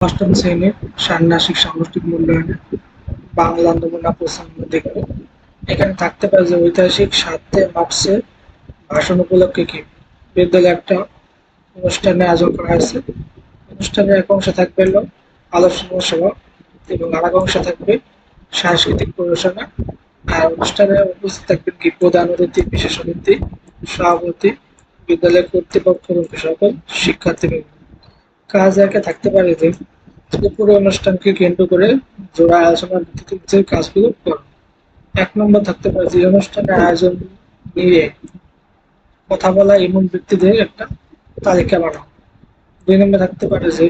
অষ্টম শ্রেণির ষান্মাসিক সামষ্টিক মূল্যায়নে বাংলা নমুনা প্রসঙ্গ দেখব। এখানে থাকতে পারে যে ঐতিহাসিক সাতই মার্চের ভাষণ উপলক্ষে কি? বিদ্যালয়ে একটা অনুষ্ঠানে আয়োজন করা হয়েছে। অনুষ্ঠানের এক অংশে থাকবে হলো আলোচনা সভা এবং আর এক অংশে থাকবে সাংস্কৃতিক পরিবেশনা আর অনুষ্ঠানে উপস্থিত থাকবেন কি? প্রধান অতিথি বিশেষ অতিথি, সভাপতি, বিদ্যালয় কর্তৃপক্ষ এবং সকল শিক্ষার্থীবৃন্দ। কাজ একে থাকতে পারে যে পুরো অনুষ্ঠানকে কেন্দ্র করে জোড়া আলোচনার ভিত্তিতে যে কাজগুলো করো। এক নম্বর থাকতে পারে যে অনুষ্ঠানের আয়োজন নিয়ে কথা বলা এমন ব্যক্তিদের একটা তালিকা বানাও দুই নম্বর থাকতে পারে যে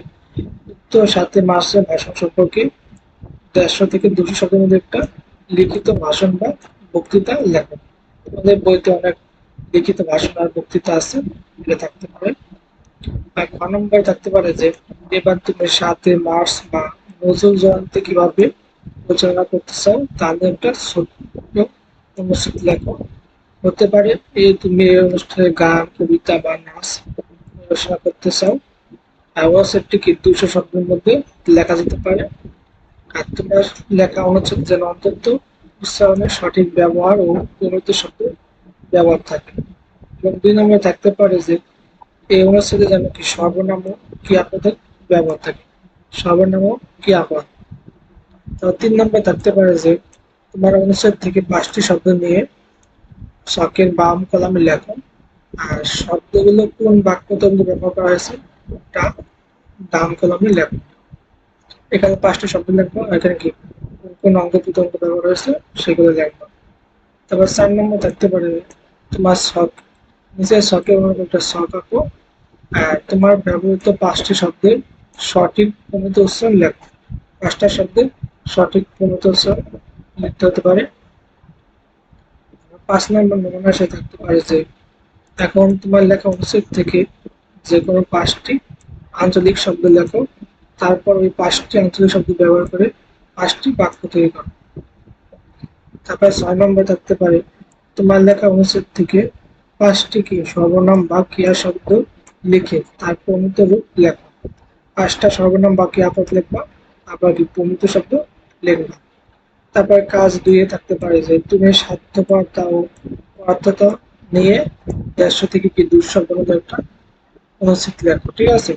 উত্তর সাথে মাসের ভাষণ সম্পর্কে দেড়শো থেকে দুশো শব্দের মধ্যে একটা লিখিত ভাষণ বা বক্তৃতা লেখো। আমাদের বইতে অনেক লিখিত ভাষণ আর বক্তৃতা আছে থাকতে পারে। আর খ নম্বরে থাকতে পারে যে এবার তুমি সাতই মার্চ বা নজরুল জয়ন্তী কীভাবে পরিচালনা করতে চাও, তা নিয়ে একটা ছোট্ট অনুষ্ঠিত লেখো। হতে পারে এই তুমি এই অনুষ্ঠানে গান, কবিতা বা নাচ পরিবেশনা করতে চাও। অ্যাওয়ার্ডসটি কি দুশো শব্দের মধ্যে লেখা যেতে পারে? আর তোমার লেখা অনুচ্ছেদ যেন অন্তত উচ্চারণের সঠিক ব্যবহার ও প্রমিত শব্দ ব্যবহার থাকে। এবং দুই নম্বরে থাকতে পারে যে, এই অনুচ্ছেদে যেন কি সর্বনাম ক্রিয়াপদের ব্যবহার থাকে। সর্বনাম ও ক্রিয়াপদ তিন নম্বর থাকতে পারে যে, তোমার অনুচ্ছেদ থেকে পাঁচটি শব্দ নিয়ে শখের বাম কলামে লেখো। আর শব্দগুলো কোন বাক্যতন্ত্র ব্যবহার করা হয়েছে, তা ডান কলামে লেখো। এখানে পাঁচটি শব্দ লিখব এখানে কি? কোন অঙ্গ প্রত্যঙ্গ ব্যবহার হয়েছে, সেগুলো লেখবো তারপর চার নম্বর থাকতে পারে তোমার শখ, নিজের শখে অন্য একটা শখ আঁকো। আর তোমার ব্যবহৃত পাঁচটি শব্দের সঠিক প্রমিত উচ্চারণ লেখো। পাঁচটা শব্দের সঠিক প্রমিত উচ্চারণ লিখতে হতে পারে। পাঁচ নম্বর নমুনা সে থাকতে পারে যে, এখন তোমার লেখা অনুচ্ছেদ থেকে যে কোনো পাঁচটি আঞ্চলিক শব্দ লেখো, তারপর ওই পাঁচটি আঞ্চলিক শব্দ ব্যবহার করে পাঁচটি বাক্য তৈরি করো। তারপর ছয় নম্বর থাকতে পারে, তোমার লেখা অনুচ্ছেদ থেকে পাঁচটি কি সর্বনাম বা ক্রিয়া শব্দ লিখে তার প্রমিত রূপ লেখো। পাঁচটা সর্বনাম বা ক্রিয়াপদ লিখবা, আবার কি প্রমিত শব্দ লিখবা। তারপর কাজ দুইয়ে থাকতে পারে যে, তুমি স্বার্থপরতা ও পদার্থতা নিয়ে দেড়শো থেকে কি দুশো পর্যন্ত একটা অনুচ্ছেদ লেখো, ঠিক আছে?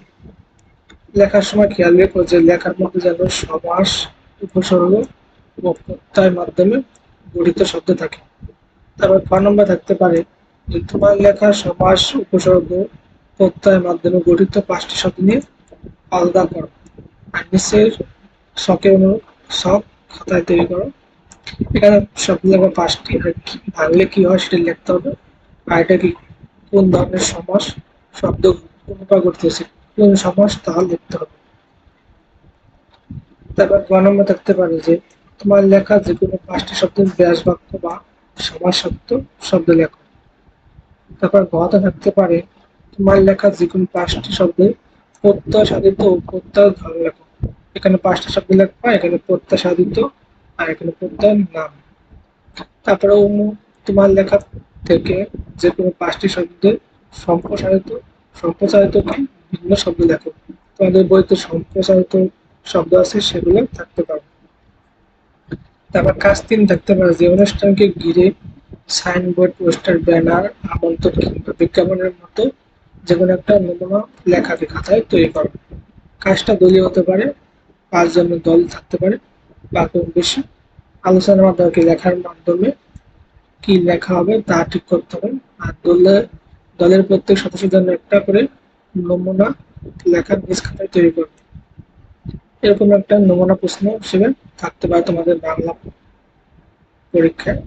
লেখার সময় খেয়াল রেখো যে, লেখার মধ্যে যেন সমাস, উপসর্গ ও প্রত্যয়ের মাধ্যমে গঠিত শব্দ থাকে। তারপর ক নম্বর থাকতে পারে যে, তোমার লেখা সমাস, উপসর্গ প্রত্যয়ের মাধ্যমে গঠিত পাঁচটি শব্দ নিয়ে আলাদা করো। আর নিচের শখের অনুরূপ শখ খাতায় তৈরি করো। এখানে শব্দ লেখা পাঁচটি আর কি, ভাঙলে কি হয় সেটা লিখতে হবে। আর এটা কি, কোন ধরনের সমাস, শব্দ কোনটা ঘটতেছে কোন সমাস তা লিখতে হবে। তারপর গ নম্বর থাকতে পারে যে, তোমার লেখা যে কোনো পাঁচটি শব্দের ব্যাস বাক্য বা সমাস শব্দ শব্দ লেখো। তারপর গতে থাকতে পারে, তোমার লেখা যে কোনো পাঁচটি শব্দে প্রত্যয় সাধিত ও প্রত্যয় ধর লেখো এখানে পাঁচটা শব্দ লেখবা এখানে প্রত্যয় সাধিত আর এখানে প্রত্যয় নাম। তারপরে তোমার লেখা থেকে যে কোনো পাঁচটি শব্দের সম্প্রসারিত সম্প্রসারিত কি? ভিন্ন শব্দ লেখো। তোমাদের বইতে সম্প্রসারিত শব্দ আছে, সেগুলো থাকতে পারে। তারপর কাজ তিন, থাকতে পারে যে অনুষ্ঠানকে ঘিরে সাইনবোর্ড, পোস্টার, ব্যানার, আমন্ত্রণ কিংবা বিজ্ঞাপনের মতো যে কোনো একটা নমুনা লেখাকে খাতায় তৈরি করো। কাজটা দলীয় হতে পারে পাঁচজনের দল থাকতে পারে, বা কম বেশি। আলোচনার মাধ্যমে কি লেখার মাধ্যমে কি লেখা হবে তা ঠিক করতে হবে। আর দলের দলের প্রত্যেক সদস্যের জন্য একটা করে নমুনা লেখার নিজ খাতায় তৈরি করবে এরকম একটা নমুনা প্রশ্ন হিসেবে থাকতে পারে তোমাদের বাংলা পরীক্ষায়।